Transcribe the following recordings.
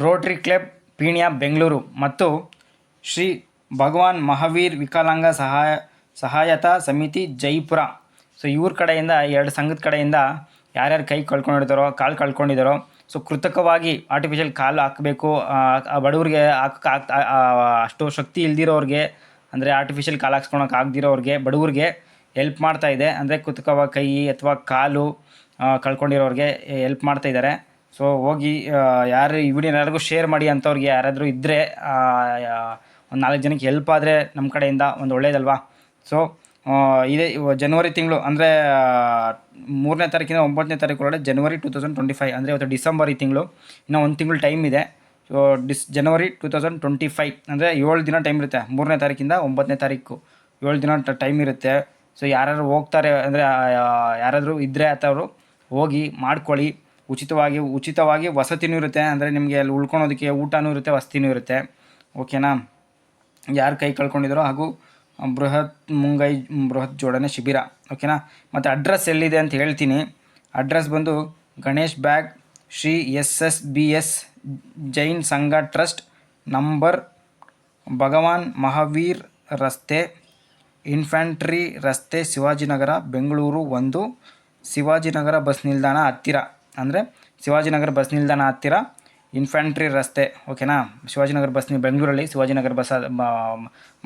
Rotary club Peenya Bengaluru ಮತ್ತು ಶ್ರೀ ಭಗವಾನ್ ಮಹಾವೀರ್ ವಿಕಲಾಂಗ ಸಹಾಯ, ಸಹಾಯತಾ ಸಮಿತಿ ಜೈಪುರ. ಸೊ ಇವ್ರ ಕಡೆಯಿಂದ, ಎರಡು ಸಂಘದ ಕಡೆಯಿಂದ ಯಾರ್ಯಾರು ಕೈ ಕಳ್ಕೊಂಡಿರ್ತಾರೋ ಕಾಲು ಕಳ್ಕೊಂಡಿದ್ದಾರೋ ಸೊ ಕೃತಕವಾಗಿ ಆರ್ಟಿಫಿಷಿಯಲ್ ಕಾಲು ಹಾಕಬೇಕು ಬಡವ್ರಿಗೆ ಹಾಕಕ್ಕೆ ಅಷ್ಟು ಶಕ್ತಿ ಇಲ್ದಿರೋರಿಗೆ, ಅಂದರೆ ಆರ್ಟಿಫಿಷಿಯಲ್ ಕಾಲು ಹಾಕ್ಸ್ಕೊಳಕ್ಕೆ ಆಗದಿರೋರಿಗೆ, ಬಡವ್ರಿಗೆ ಹೆಲ್ಪ್ ಮಾಡ್ತಾ ಇದೆ. ಅಂದರೆ ಕೃತಕವಾಗಿ ಕೈ ಅಥವಾ ಕಾಲು ಕಳ್ಕೊಂಡಿರೋರಿಗೆ ಹೆಲ್ಪ್ ಮಾಡ್ತಾ ಇದ್ದಾರೆ ಸೊ ಹೋಗಿ ಯಾರು ಈ ವಿಡಿಯೋ ಎಲ್ಲರಿಗೂ ಶೇರ್ ಮಾಡಿ ಅಂಥವ್ರಿಗೆ ಯಾರಾದರೂ ಇದ್ದರೆ ಒಂದು ನಾಲ್ಕು ಜನಕ್ಕೆ ಹೆಲ್ಪ್ ಆದರೆ ನಮ್ಮ ಕಡೆಯಿಂದ ಒಂದು ಒಳ್ಳೇದಲ್ವಾ? ಸೊ ಇದೇ ಜನವರಿ ತಿಂಗಳು, ಅಂದರೆ ಮೂರನೇ ತಾರೀಕಿಂದ ಒಂಬತ್ತನೇ ತಾರೀಕು ಒಳಗಡೆ January two thousand twenty five ಅಂದರೆ ಇವತ್ತು ಡಿಸೆಂಬರ್ ಈ ತಿಂಗಳು, ಇನ್ನೂ ಒಂದು ತಿಂಗಳು ಟೈಮ್ ಇದೆ. So this January two thousand twenty five ಅಂದರೆ ಏಳು ದಿನ ಟೈಮ್ ಇರುತ್ತೆ, ಮೂರನೇ ತಾರೀಕಿಂದ ಒಂಬತ್ತನೇ ತಾರೀಕು, ಏಳು ದಿನ ಟೈಮ್ ಇರುತ್ತೆ. ಸೊ ಯಾರ್ಯಾರು ಹೋಗ್ತಾರೆ, ಅಂದರೆ ಯಾರಾದರೂ ಇದ್ದರೆ ಅಥವಾ ಹೋಗಿ ಮಾಡ್ಕೊಳ್ಳಿ. ಉಚಿತವಾಗಿ ಉಚಿತವಾಗಿ ವಸತಿನೂ ಇರುತ್ತೆ. ಅಂದರೆ ನಿಮಗೆ ಅಲ್ಲಿ ಉಳ್ಕೊಳೋದಕ್ಕೆ ಊಟನೂ ಇರುತ್ತೆ, ವಸತಿನೂ ಇರುತ್ತೆ. ಓಕೆನಾ ಯಾರು ಕೈ ಕಳ್ಕೊಂಡಿದ್ದಾರೋ ಹಾಗೂ ಬೃಹತ್ ಮುಂಗೈ, ಬೃಹತ್ ಜೋಡಣೆ ಶಿಬಿರ. ಓಕೆನಾ ಮತ್ತು ಅಡ್ರೆಸ್ ಎಲ್ಲಿದೆ ಅಂತ ಹೇಳ್ತೀನಿ. ಅಡ್ರೆಸ್ ಬಂದು Ganesh bag, Shri S S B S Jain Sangha trust, number ಭಗವಾನ್ ಮಹಾವೀರ್ ರಸ್ತೆ, ಇನ್ಫ್ಯಾಂಟ್ರಿ ರಸ್ತೆ, ಶಿವಾಜಿನಗರ, ಬೆಂಗಳೂರು ಒಂದು, ಶಿವಾಜಿನಗರ ಬಸ್ ನಿಲ್ದಾಣ ಹತ್ತಿರ. ಅಂದರೆ ಶಿವಾಜಿನಗರ ಬಸ್ ನಿಲ್ದಾಣ ಹತ್ತಿರ ಇನ್ಫ್ಯಾಂಟ್ರಿ ರಸ್ತೆ ಓಕೆನಾ ಶಿವಾಜಿನಗರ ಬಸ್ ನಿ- ಬೆಂಗಳೂರಲ್ಲಿ, ಶಿವಾಜಿನಗರ ಬಸ್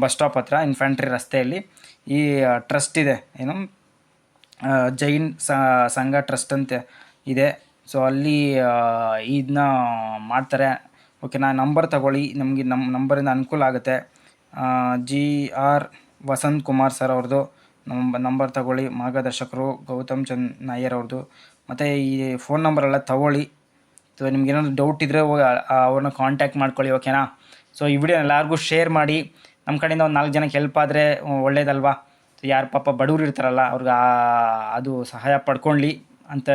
ಬಸ್ ಸ್ಟಾಪ್ ಹತ್ರ ಇನ್ಫ್ಯಾಂಟ್ರಿ ರಸ್ತೆಯಲ್ಲಿ ಈ ಟ್ರಸ್ಟ್ ಇದೆ. ಏನು? ಜೈನ್ ಸಂಘ ಟ್ರಸ್ಟ್ ಅಂತ ಇದೆ. ಸೊ ಅಲ್ಲಿ ಇದನ್ನ ಮಾಡ್ತಾರೆ. ಓಕೆನಾ ನಂಬರ್ ತಗೊಳ್ಳಿ. ನಮಗೆ ನಮ್ಮ ನಂಬರಿಂದ ಅನುಕೂಲ ಆಗುತ್ತೆ. G R Vasanth Kumar sir ಅವ್ರದ್ದು. ನಂಬ ನಂಬರ್ ತಗೊಳ್ಳಿ. ಮಾರ್ಗದರ್ಶಕರು ಗೌತಮ್ ಚಂದ್ ನಾಯರ್ ಅವ್ರದ್ದು. ಮತ್ತು ಈ ಫೋನ್ ನಂಬರೆಲ್ಲ ತಗೊಳ್ಳಿ. ಸೊ ನಿಮ್ಗೆ ಏನಾದರೂ ಡೌಟ್ ಇದ್ದರೆ ಹೋಗಿ ಅವ್ರನ್ನ ಕಾಂಟ್ಯಾಕ್ಟ್ ಮಾಡ್ಕೊಳ್ಳಿ ಓಕೆನಾ ಸೊ ಈ ವಿಡಿಯೋ ಎಲ್ಲರಿಗೂ ಶೇರ್ ಮಾಡಿ. ನಮ್ಮ ಕಡೆಯಿಂದ ಒಂದು ನಾಲ್ಕು ಜನಕ್ಕೆ ಹೆಲ್ಪ್ ಆದರೆ ಒಳ್ಳೇದಲ್ವಾ? ಯಾರು ಪಾಪ ಬಡವ್ರು ಇರ್ತಾರಲ್ಲ, ಅವ್ರಿಗೆ ಅದು ಸಹಾಯ ಪಡ್ಕೊಳ್ಳಿ ಅಂತ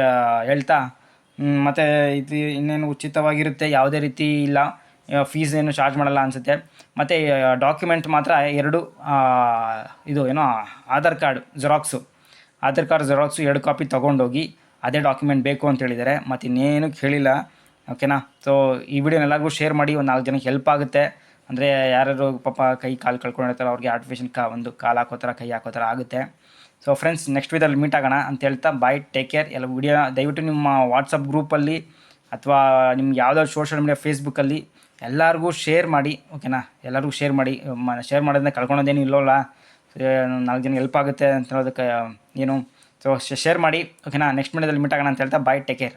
ಹೇಳ್ತಾ. ಮತ್ತೆ ಇದು ಇನ್ನೇನು ಉಚಿತವಾಗಿರುತ್ತೆ, ಯಾವುದೇ ರೀತಿ ಇಲ್ಲ. ಫೀಸ್ ಏನು ಚಾರ್ಜ್ ಮಾಡಲ್ಲ ಅನಿಸುತ್ತೆ. ಮತ್ತು ಡಾಕ್ಯುಮೆಂಟ್ ಮಾತ್ರ ಎರಡು ಇದು ಏನೋ, Aadhaar card xerox Aadhaar card xerox ಎರಡು ಕಾಪಿ ತೊಗೊಂಡೋಗಿ ಅದೇ ಡಾಕ್ಯುಮೆಂಟ್ ಬೇಕು ಅಂತ ಹೇಳಿದ್ದಾರೆ. ಮತ್ತು ಇನ್ನೇನು ಕೇಳಿಲ್ಲ ಓಕೆನಾ ಸೊ ಈ ವಿಡಿಯೋನ ಎಲ್ಲರಿಗೂ ಶೇರ್ ಮಾಡಿ, ಒಂದು ನಾಲ್ಕು ಜನಕ್ಕೆ ಹೆಲ್ಪ್ ಆಗುತ್ತೆ. ಅಂದರೆ ಯಾರ್ಯಾರು ಪಾಪ ಕೈ ಕಾಲು ಕಳ್ಕೊಂಡಿರ್ತಾರೆ, ಅವ್ರಿಗೆ ಆರ್ಟಿಫಿಷಿಯಲ್ ಕಾ, ಒಂದು ಕಾಲು ಹಾಕೋ ಥರ ಕೈ ಹಾಕೋ ಥರ ಆಗುತ್ತೆ ಸೊ ಫ್ರೆಂಡ್ಸ್ ನೆಕ್ಸ್ಟ್ ವೀದಲ್ಲಿ ಮೀಟ್ ಆಗೋಣ ಅಂತ ಹೇಳ್ತಾ ಬಾಯ್ ಟೇಕ್ ಕೇರ್ ಎಲ್ಲ ವಿಡಿಯೋ ದಯವಿಟ್ಟು ನಿಮ್ಮ ವಾಟ್ಸಪ್ ಗ್ರೂಪಲ್ಲಿ ಅಥವಾ ನಿಮ್ಗೆ ಯಾವುದಾದ್ರು ಸೋಷಿಯಲ್ ಮೀಡಿಯಾ ಫೇಸ್ಬುಕ್ಕಲ್ಲಿ ಎಲ್ಲರಿಗೂ ಶೇರ್ ಮಾಡಿ ಓಕೆನಾ ಎಲ್ಲರಿಗೂ ಶೇರ್ ಮಾಡಿ ಶೇರ್ ಮಾಡೋದನ್ನ ಕಳ್ಕೊಳೋದೇನು ಇಲ್ಲವಲ್ಲ? ನಾಲ್ಕು ಜನ ಹೆಲ್ಪ್ ಆಗುತ್ತೆ ಅಂತ ಹೇಳೋದಕ್ಕೆ ಏನು ಸೊ ಶೇರ್ ಮಾಡಿ. ಓಕೆನಾ ನೆಕ್ಸ್ಟ್ ಮಂಡ್ಯದಲ್ಲಿ ಮೀಟ್ ಆಗೋಣ ಅಂತ ಹೇಳ್ತಾ ಬಾಯ್ ಟೇಕ್ ಕೇರ್